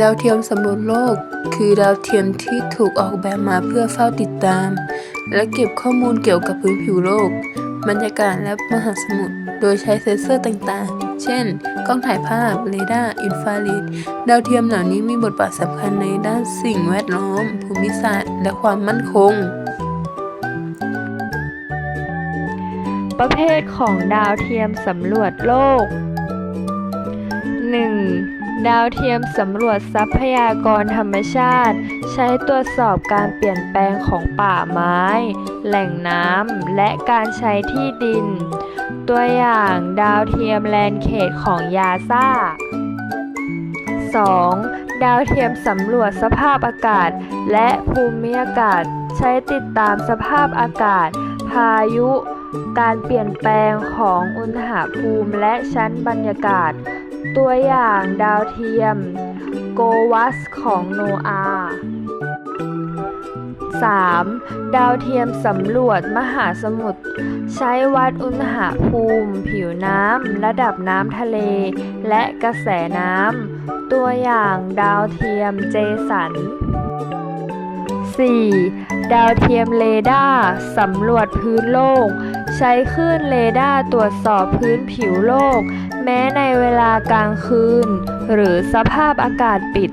ดาวเทียมสำรวจโลก คือดาวเทียมที่ถูกออกแบบมาเพื่อเฝ้าติดตาม และเก็บข้อมูลเกี่ยวกับพื้นผิวโลก บรรยากาศและมหาสมุทรโดยใช้เซ็นเซอร์ต่างๆ เช่น กล้องถ่ายภาพ เรดาร์ อินฟราเรด ดาวเทียมเหล่านี้มีบทบาทสำคัญในด้านสิ่งแวดล้อม ภูมิศาสตร์ และความมั่นคง ประเภทของดาวเทียมสำรวจโลก 1. ดาวเทียมสำรวจทรัพยากรธรรมชาติ ใช้ตรวจสอบการเปลี่ยนแปลงของป่าไม้ แหล่งน้ำและการใช้ที่ดิน ตัวอย่างดาวเทียมแลนเขตของยาซ่า 2. ดาวเทียมสำรวจสภาพอากาศ และภูมิอากาศ ใช้ติดตามสภาพอากาศ พายุ การเปลี่ยนแปลงของอุณหภูมิและชั้นบรรยากาศ ตัวอย่างดาวเทียมโกวัสของโนอา 3. ดาวเทียมสำรวจมหาสมุทรใช้วัดอุณหภูมิ ผิวน้ำ ระดับน้ำทะเล และกระแสน้ำ ตัวอย่างดาวเทียมเจสัน 4. ดาวเทียมเรดาร์สำรวจพื้นโลก ใช้คลื่นเรดาร์ตรวจสอบพื้นผิวโลก แม้ในเวลากลางคืน หรือสภาพอากาศปิด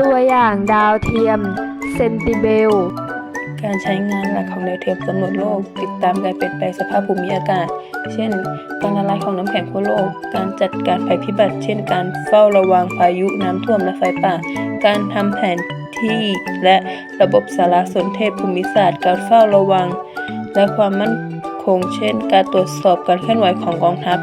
ตัวอย่างดาวเทียมเซนติเบลการใช้งานหลักของดาวเทียมสำรวจโลก ติดตามการเปลี่ยนแปลงสภาพภูมิอากาศ เช่น การละลายของน้ำแข็งขั้วโลก การจัดการภัยพิบัติ เช่น การเฝ้าระวังพายุน้ำท่วมและไฟป่า การทำแผนที่และระบบสารสนเทศภูมิศาสตร์ การเฝ้าระวัง และความมั่น คง เช่น การตรวจสอบการเคลื่อนไหวของกองทัพ